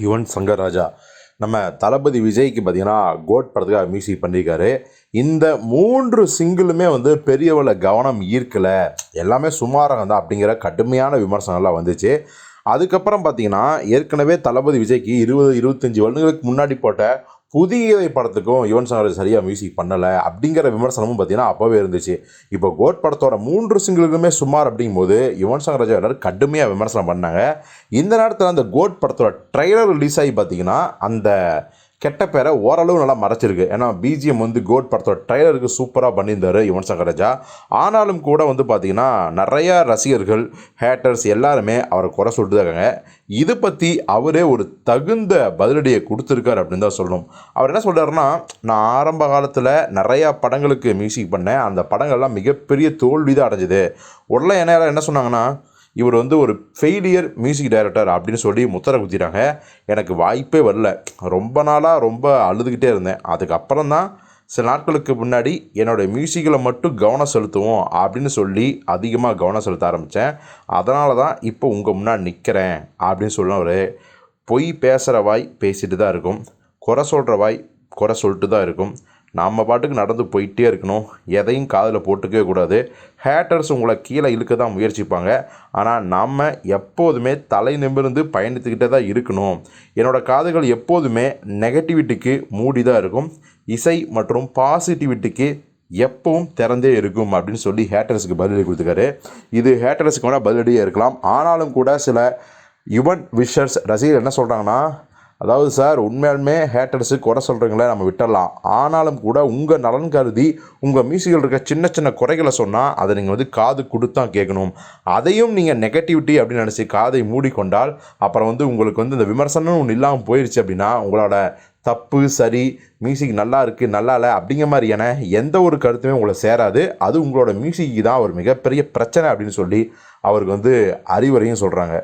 யுவன் சங்கர் ராஜா நம்ம தளபதி விஜய்க்கு பார்த்தீங்கன்னா கோட் படத்துக்காக மியூசிக் பண்ணியிருக்காரு இந்த மூன்று சிங்கிளுமே வந்து பெரியவளை கவனம் ஈர்க்கலை. எல்லாமே சுமாராக தான் அப்படிங்கிற கடுமையான விமர்சனம்லாம் வந்துச்சு. அதுக்கப்புறம் பார்த்தீங்கன்னா ஏற்கனவே தளபதி விஜய்க்கு இருபது இருபத்தஞ்சி வருடங்களுக்கு முன்னாடி போட்ட புதிய படத்துக்கும் யுவன் சங்கர் ராஜா சரியாக மியூசிக் பண்ணலை அப்படிங்கிற விமர்சனமும் பார்த்தீங்கன்னா அப்போவே இருந்துச்சு. இப்போ கோட் படத்தோட மூன்று சிங்கிளுக்குமே சுமார் அப்படிங்கும்போது யுவன் சங்கர் ராஜா எல்லாரும் கடுமையாக விமர்சனம் பண்ணாங்க. இந்த நேரத்தில் அந்த கோட் படத்தோட ட்ரெய்லர் ரிலீஸ் ஆகி பார்த்தீங்கன்னா அந்த கெட்ட பேரை ஓரளவு நல்லா மறைச்சிருக்கு. ஏன்னா பிஜிஎம் வந்து கோட் படத்தோட ட்ரைலருக்கு சூப்பராக பண்ணியிருந்தார் யுவன் சங்கர் ராஜா ஆனாலும் கூட வந்து பார்த்திங்கன்னா நிறையா ரசிகர்கள் ஹேட்டர்ஸ் எல்லாருமே அவரை குறை சொல்லிட்டு தான் இருக்காங்க. இதை பற்றி அவரே ஒரு தகுந்த பதிலடியை கொடுத்துருக்காரு அப்படின்னு தான் சொல்லணும். அவர் என்ன சொல்கிறாருன்னா நான் ஆரம்ப காலத்தில் நிறையா படங்களுக்கு மியூசிக் பண்ணேன். அந்த படங்கள்லாம் மிகப்பெரிய தோல்வி தான் அடைஞ்சுது. உடனே என்ன என்ன சொன்னாங்கன்னா இவர் வந்து ஒரு ஃபெயிலியர் மியூசிக் டைரக்டர் அப்படின்னு சொல்லி முத்திரை குத்திட்டாங்க. எனக்கு வாய்ப்பே வரல. ரொம்ப நாளாக ரொம்ப அழுதுகிட்டே இருந்தேன். அதுக்கப்புறம் தான் சில நாட்களுக்கு முன்னாடி என்னோடய மியூசிக்கில் மட்டும் கவனம் செலுத்துவோம் அப்படின்னு சொல்லி அதிகமாக கவனம் செலுத்த ஆரம்பித்தேன் அதனால தான் இப்போ உங்கள் முன்னாடி நிற்கிறேன் அப்படின்னு சொன்னவர் பொய் பேசுகிற வாய் பேசிட்டு தான் இருக்கும். குறை சொல்கிற வாய் குறை சொல்லிட்டு தான் இருக்கும். நம்ம பாட்டுக்கு நடந்து போயிட்டே இருக்கணும். எதையும் காதில் போட்டுக்கவே கூடாது. ஹேட்டர்ஸ் உங்களை கீழே இழுக்க தான் முயற்சிப்பாங்க. ஆனால் நம்ம எப்போதுமே தலை நிமிர்ந்து பயணித்துக்கிட்டே தான் இருக்கணும். என்னோடய காதுகள் எப்போதுமே நெகட்டிவிட்டிக்கு மூடி தான் இருக்கும். இசை மற்றும் பாசிட்டிவிட்டிக்கு எப்பவும் திறந்தே இருக்கும் அப்படின்னு சொல்லி ஹேட்டர்ஸுக்கு பதிலடி கொடுத்துருக்காரு. இது ஹேட்டர்ஸுக்கு வேணால் பதிலடியே இருக்கலாம். ஆனாலும் கூட சில யுவன் விஷர்ஸ் ரசிகர் என்ன சொல்கிறாங்கன்னா அதாவது சார் உண்மையாலுமே ஹேட்டர்ஸு குறை சொல்கிறீங்களே நம்ம விட்டுடலாம் ஆனாலும் கூட உங்கள் நலன் கருதி உங்கள் மியூசிக்கில் இருக்க சின்ன சின்ன குறைகளை சொன்னால் அதை நீங்கள் வந்து காது கொடுத்தான் கேட்கணும். அதையும் நீங்கள் நெகட்டிவிட்டி அப்படின்னு நினச்சி காதை மூடிக்கொண்டால் அப்புறம் வந்து உங்களுக்கு வந்து இந்த விமர்சனம் ஒன்று இல்லாமல் போயிடுச்சு அப்படின்னா உங்களோட தப்பு சரி மியூசிக் நல்லா இருக்குது நல்லா இல்லை அப்படிங்கிற மாதிரியான எந்த ஒரு கருத்துமே உங்களை சேராது. அது உங்களோட மியூசிக்கு தான் ஒரு மிகப்பெரிய பிரச்சனை அப்படின்னு சொல்லி அவருக்கு வந்து அறிவுரையும் சொல்கிறாங்க